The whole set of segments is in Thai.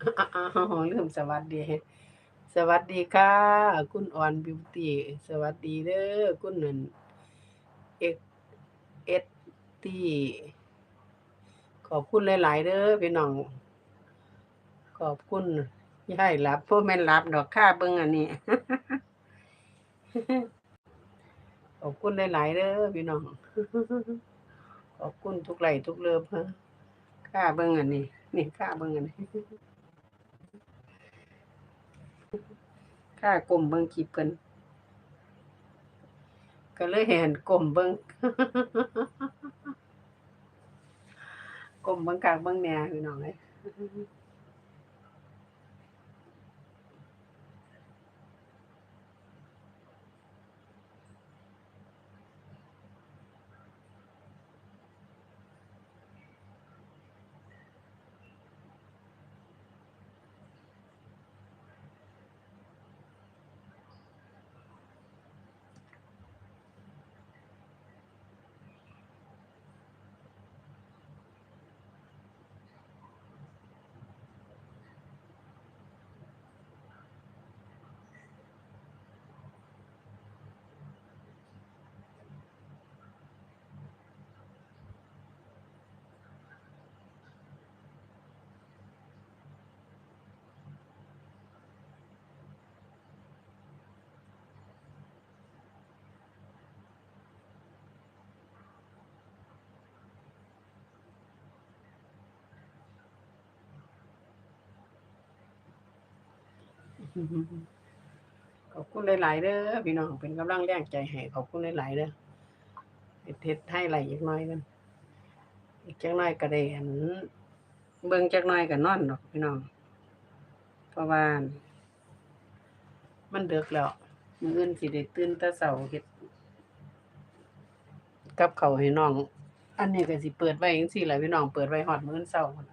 อ้าวลืมสวัสดี สวัสดีค่ะ คุณอ่อนบิวตี้สวัสดีเด้อคุณนั่นเอ็กเอสตีขอบคุณหลาย ๆเด้อพี่น้อง ขอบคุณยายรับพ่อแม่นรับดอกค่าเบิ่งอันนี้ ขอบคุณหลาย ๆเด้อพี่น้อง ขอบคุณทุกไหลค์ทุกเลิฟฮะค่าเบิ่งอันนี้นี่ค่าเบิ่งอันนี้ ค่ากลมเบิ้งคลิปเพิ่นก็เลยเห็นกลมเบิ้งกลมเบิ้งกลางเบิ้งแหน่พี่น้องเลย ขอบคุณหลายๆเด้อพี่น้องเป็นกำลังแรงใจให้ขอบคุณหลายๆเด้อเฮ็ดเฮ็ดให้ไหลอีกน่อยกันอีกจักหน่อยก็ได้อันเบิ่งจักหน่อยก็นอนดอกพี่น้องเพราะว่ามันดึกแล้วมืออื่นสิได้ตื่นต่เช้าเฮ็ดกับเขาให้น้อง อันนี้ก็สิเปิดไว้จังซี่ล่ะพี่น้องเปิดไว้ฮอดมื้ออนเช้าพุ่น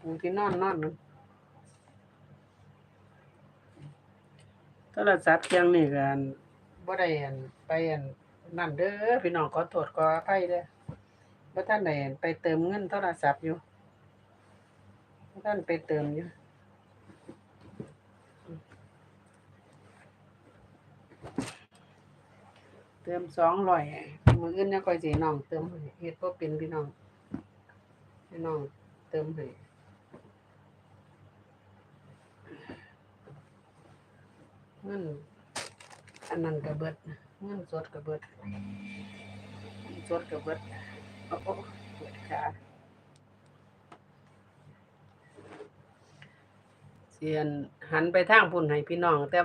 ปูที่นอนนอนนั่น โทรศัพท์เครื่องนี้ก็อันบ่ได้อันไปอันนั่นเด้อพี่น้องขอโทษขออภัยเด้อบ่ทันได้อันไปเติมเงินโทรศัพท์อยู่บ่ทันไปเติมอยู่เติมสองร้อยมืออื่นเนี่ยค่อยสิน้องเติมให้เฮ็ดบ่เป็นพี่น้องให้น้องเติมให้ เงินอันนั้นก็เบิดเงินสดก็เบิดสดก็เบิดโอ้โหเปวดขาเสียนหันไปทางพุ่นให้พี่น้องแต่